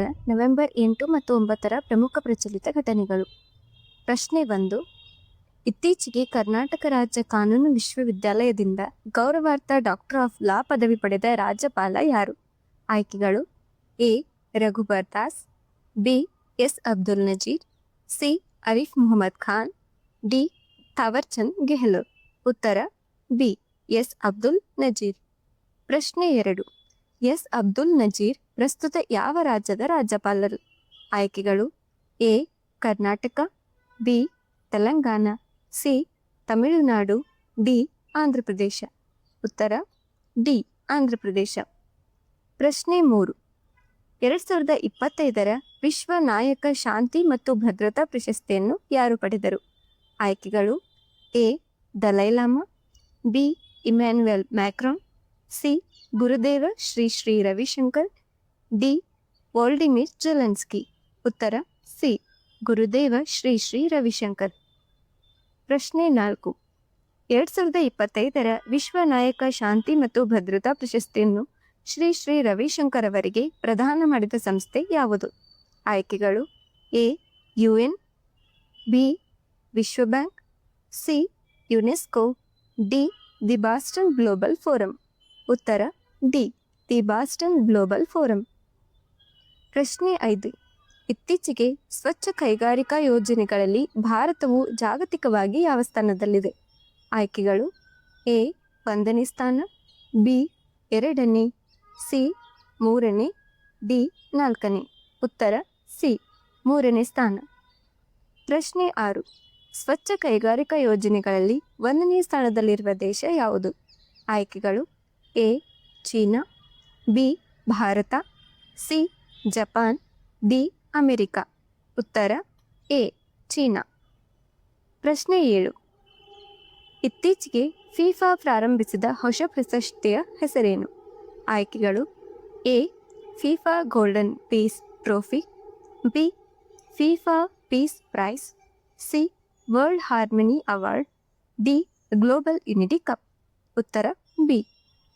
November ಎಂಟು ಮತ್ತು ಒಂಬತ್ತರ ಪ್ರಮುಖ ಪ್ರಚಲಿತ ಘಟನೆಗಳು. ಪ್ರಶ್ನೆ ಒಂದು, ಇತ್ತೀಚೆಗೆ ಕರ್ನಾಟಕ ರಾಜ್ಯ ಕಾನೂನು ವಿಶ್ವವಿದ್ಯಾಲಯದಿಂದ ಗೌರವಾರ್ಥ ಡಾಕ್ಟರ್ ಆಫ್ ಲಾ ಪದವಿ ಪಡೆದ ರಾಜ್ಯಪಾಲ ಯಾರು? ಆಯ್ಕೆಗಳು, A, Raghubar Das, B, S Abdul Nazeer, C, Arif Muhammad Khan, D Thawarchand Gehlot. ಉತ್ತರ, ಬಿ, ಎಸ್ ಅಬ್ದುಲ್ ನಜೀರ್. ಪ್ರಶ್ನೆ ಎರಡು, ಎಸ್ ಅಬ್ದುಲ್ ನಜೀರ್ ಪ್ರಸ್ತುತ ಯಾವ ರಾಜ್ಯದ ರಾಜ್ಯಪಾಲರು? ಆಯ್ಕೆಗಳು A. Karnataka, B. Telangana, C. Tamil Nadu, D. Andhra Pradesh. ಉತ್ತರ, ಡಿ. ಆಂಧ್ರಪ್ರದೇಶ. ಪ್ರಶ್ನೆ ಮೂರು. ಎರಡು ಸಾವಿರದ ಇಪ್ಪತ್ತೈದರ ವಿಶ್ವ ನಾಯಕ ಶಾಂತಿ ಮತ್ತು ಭದ್ರತಾ ಪ್ರಶಸ್ತಿಯನ್ನು ಯಾರು ಪಡೆದರು? ಆಯ್ಕೆಗಳು A. Dalai Lama B. Emmanuel Macron, C. Gurudev Shri Shri Ravi Shankar D. Volodymyr Zelensky. ಉತ್ತರ ಸಿ. ಗುರುದೇವ ಶ್ರೀ ಶ್ರೀ ರವಿಶಂಕರ್. ಪ್ರಶ್ನೆ ನಾಲ್ಕು. ಎರಡು ಸಾವಿರದ ಇಪ್ಪತ್ತೈದರ ವಿಶ್ವ ನಾಯಕ ಶಾಂತಿ ಮತ್ತು ಭದ್ರತಾ ಪ್ರಶಸ್ತಿಯನ್ನು ಶ್ರೀ ಶ್ರೀ ರವಿಶಂಕರ್ ಅವರಿಗೆ ಪ್ರದಾನ ಮಾಡಿದ ಸಂಸ್ಥೆ ಯಾವುದು? ಆಯ್ಕೆಗಳು ಎ. U N B. ವಿಶ್ವ bank C. UNESCO, D. The Boston Global Forum. ಉತ್ತರ D. The Boston Global Forum. ಪ್ರಶ್ನೆ ಐದು. ಇತ್ತೀಚೆಗೆ ಸ್ವಚ್ಛ ಕೈಗಾರಿಕಾ ಯೋಜನೆಗಳಲ್ಲಿ ಭಾರತವು ಜಾಗತಿಕವಾಗಿ ಯಾವ ಸ್ಥಾನದಲ್ಲಿದೆ? ಆಯ್ಕೆಗಳು ಎ. ಒಂದನೇ ಸ್ಥಾನ, ಬಿ. ಎರಡನೇ, ಸಿ. ಮೂರನೇ, ಡಿ. ನಾಲ್ಕನೇ. ಉತ್ತರ, ಸಿ. ಮೂರನೇ ಸ್ಥಾನ. ಪ್ರಶ್ನೆ ಆರು. ಸ್ವಚ್ಛ ಕೈಗಾರಿಕಾ ಯೋಜನೆಗಳಲ್ಲಿ ಒಂದನೇ ಸ್ಥಾನದಲ್ಲಿರುವ ದೇಶ ಯಾವುದು? ಆಯ್ಕೆಗಳು A. China, B. Bharat, C. Japan D America. ಉತ್ತರ, ಎ, ಚೀನಾ. ಪ್ರಶ್ನೆ ಏಳು. ಇತ್ತೀಚೆಗೆ ಫಿಫಾ ಪ್ರಾರಂಭಿಸಿದ ಹೊಸ ಪ್ರಶಸ್ತಿಯ ಹೆಸರೇನು? ಆಯ್ಕೆಗಳು, A, FIFA golden peace trophy, B, FIFA peace prize, C, world harmony award, D, global unity cup. ಉತ್ತರ, ಬಿ,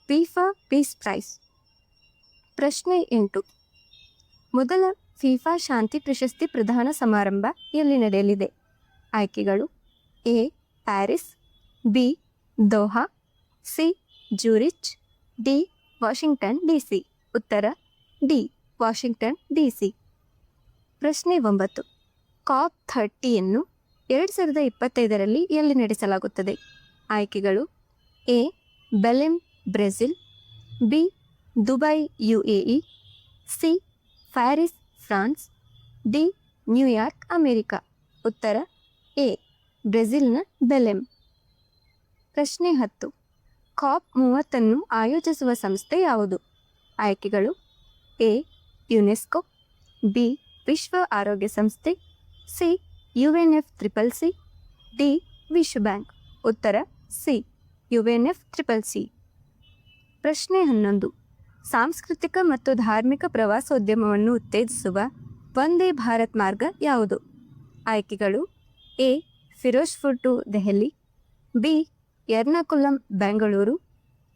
ಫಿಫಾ ಪೀಸ್ ಪ್ರೈಸ್. ಪ್ರಶ್ನೆ ಎಂಟು. ಮೊದಲ ಫಿಫಾ ಶಾಂತಿ ಪ್ರಶಸ್ತಿ ಪ್ರದಾನ ಸಮಾರಂಭ ಎಲ್ಲಿ ನಡೆಯಲಿದೆ? ಆಯ್ಕೆಗಳು A. Paris, B. Doha, C. Zurich, D. Washington, D. C. ಉತ್ತರ, ಡಿ. Washington, D. ಸಿ. ಪ್ರಶ್ನೆ ಒಂಬತ್ತು. ಕಾಪ್ ಥರ್ಟಿಯನ್ನು ಎರಡು ಸಾವಿರದ ಇಪ್ಪತ್ತೈದರಲ್ಲಿ ಎಲ್ಲಿ ನಡೆಸಲಾಗುತ್ತದೆ? ಆಯ್ಕೆಗಳು A. Belem Brazil, B. Dubai, U A E, C. Paris, France D New York, America. ಉತ್ತರ, ಎ. ಬ್ರೆಜಿಲ್ನ ಬೆಲೆಮ್ ಪ್ರಶ್ನೆ ಹತ್ತು. ಕಾಪ್ ಮೂವತ್ತನ್ನು ಆಯೋಜಿಸುವ ಸಂಸ್ಥೆ ಯಾವುದು? ಆಯ್ಕೆಗಳು, ಎ. UNESCO, B. ವಿಶ್ವ ಆರೋಗ್ಯ ಸಂಸ್ಥೆ, C. U N F triple C D. ವಿಶ್ವ ಬ್ಯಾಂಕ್. ಉತ್ತರ, C. U N F triple C ಪ್ರಶ್ನೆ ಹನ್ನೊಂದು. ಸಾಂಸ್ಕೃತಿಕ ಮತ್ತು ಧಾರ್ಮಿಕ ಪ್ರವಾಸೋದ್ಯಮವನ್ನು ಉತ್ತೇಜಿಸುವ ವಂದೇ ಭಾರತ್ ಮಾರ್ಗ ಯಾವುದು? ಆಯ್ಕೆಗಳು A. Firozpur to Delhi, B. Ernakulam, Bengaluru,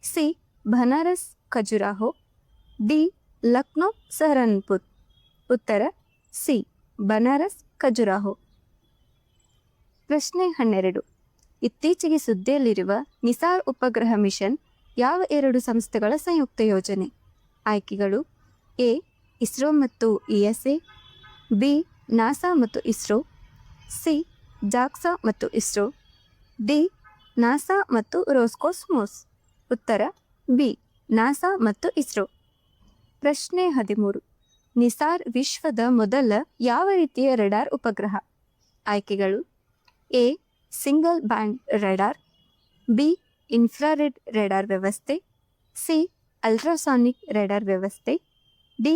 C. Banaras, Khajuraho, D. Lucknow, Saharanpur. ಉತ್ತರ ಸಿ. ಬನಾರಸ್, ಖಜುರಾಹೋ. ಪ್ರಶ್ನೆ ಹನ್ನೆರಡು. ಇತ್ತೀಚೆಗೆ ಸುದ್ದಿಯಲ್ಲಿರುವ ನಿಸಾರ್ ಉಪಗ್ರಹ ಮಿಷನ್ ಯಾವ ಎರಡು ಸಂಸ್ಥೆಗಳ ಸಂಯುಕ್ತ ಯೋಜನೆ? ಆಯ್ಕೆಗಳು ಎ, ಇಸ್ರೋ ಮತ್ತು E S A, B, NASA ಮತ್ತು ಇಸ್ರೋ, ಸಿ, ಜಾಕ್ಸಾ ಮತ್ತು ಇಸ್ರೋ, ಡಿ, ನಾಸಾ ಮತ್ತು ರೋಸ್ಕೋಸ್ಮೋಸ್. ಉತ್ತರ, ಬಿ, ನಾಸಾ ಮತ್ತು ಇಸ್ರೋ. ಪ್ರಶ್ನೆ ಹದಿಮೂರು. ನಿಸಾರ್ ವಿಶ್ವದ ಮೊದಲ ಯಾವ ರೀತಿಯ ರೆಡಾರ್ ಉಪಗ್ರಹ? ಆಯ್ಕೆಗಳು A, single band radar, B infrared radar ವ್ಯವಸ್ಥೆ, ಸಿ ಅಲ್ಟ್ರಾಸಾನಿಕ್ ರೆಡಾರ್ ವ್ಯವಸ್ಥೆ, D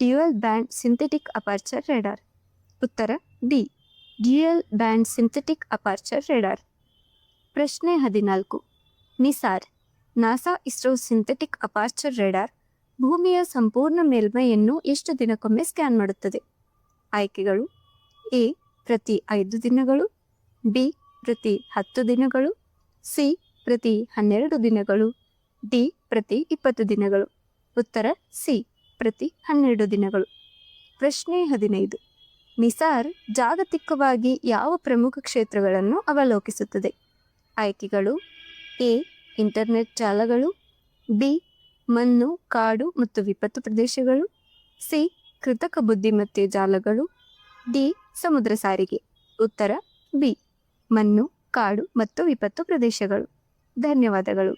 dual band synthetic aperture radar ಉತ್ತರ, D dual band synthetic aperture radar ಪ್ರಶ್ನೆ ಹದಿನಾಲ್ಕು, NISAR, NASA ISRO synthetic aperture radar ಭೂಮಿಯ ಸಂಪೂರ್ಣ ಮೇಲ್ಮೈಯನ್ನು ಎಷ್ಟು ದಿನಕ್ಕೊಮ್ಮೆ ಸ್ಕ್ಯಾನ್ ಮಾಡುತ್ತದೆ? ಆಯ್ಕೆಗಳು, ಎ, ಪ್ರತಿ ಐದು ದಿನಗಳು, ಬಿ, ಪ್ರತಿ ಹತ್ತು ದಿನಗಳು, ಸಿ ಪ್ರತಿ ಹನ್ನೆರಡು ದಿನಗಳು, ಡಿ ಪ್ರತಿ ಇಪ್ಪತ್ತು ದಿನಗಳು, ಉತ್ತರ ಸಿ ಪ್ರತಿ ಹನ್ನೆರಡು ದಿನಗಳು. ಪ್ರಶ್ನೆ ಹದಿನೈದು. ನಿಸಾರ್ ಜಾಗತಿಕವಾಗಿ ಯಾವ ಪ್ರಮುಖ ಕ್ಷೇತ್ರಗಳನ್ನು ಅವಲೋಕಿಸುತ್ತದೆ? ಆಯ್ಕೆಗಳು, ಎ, ಇಂಟರ್ನೆಟ್ ಜಾಲಗಳು, ಬಿ, ಮಣ್ಣು, ಕಾಡು ಮತ್ತು ವಿಪತ್ತು ಪ್ರದೇಶಗಳು, ಸಿ, ಕೃತಕ ಬುದ್ಧಿಮತ್ತೆ ಜಾಲಗಳು, ಡಿ, ಸಮುದ್ರ ಸಾರಿಗೆ. ಉತ್ತರ, ಬಿ, ಮಣ್ಣು, ಕಾಡು ಮತ್ತು ವಿಪತ್ತು ಪ್ರದೇಶಗಳು. ಧನ್ಯವಾದಗಳು.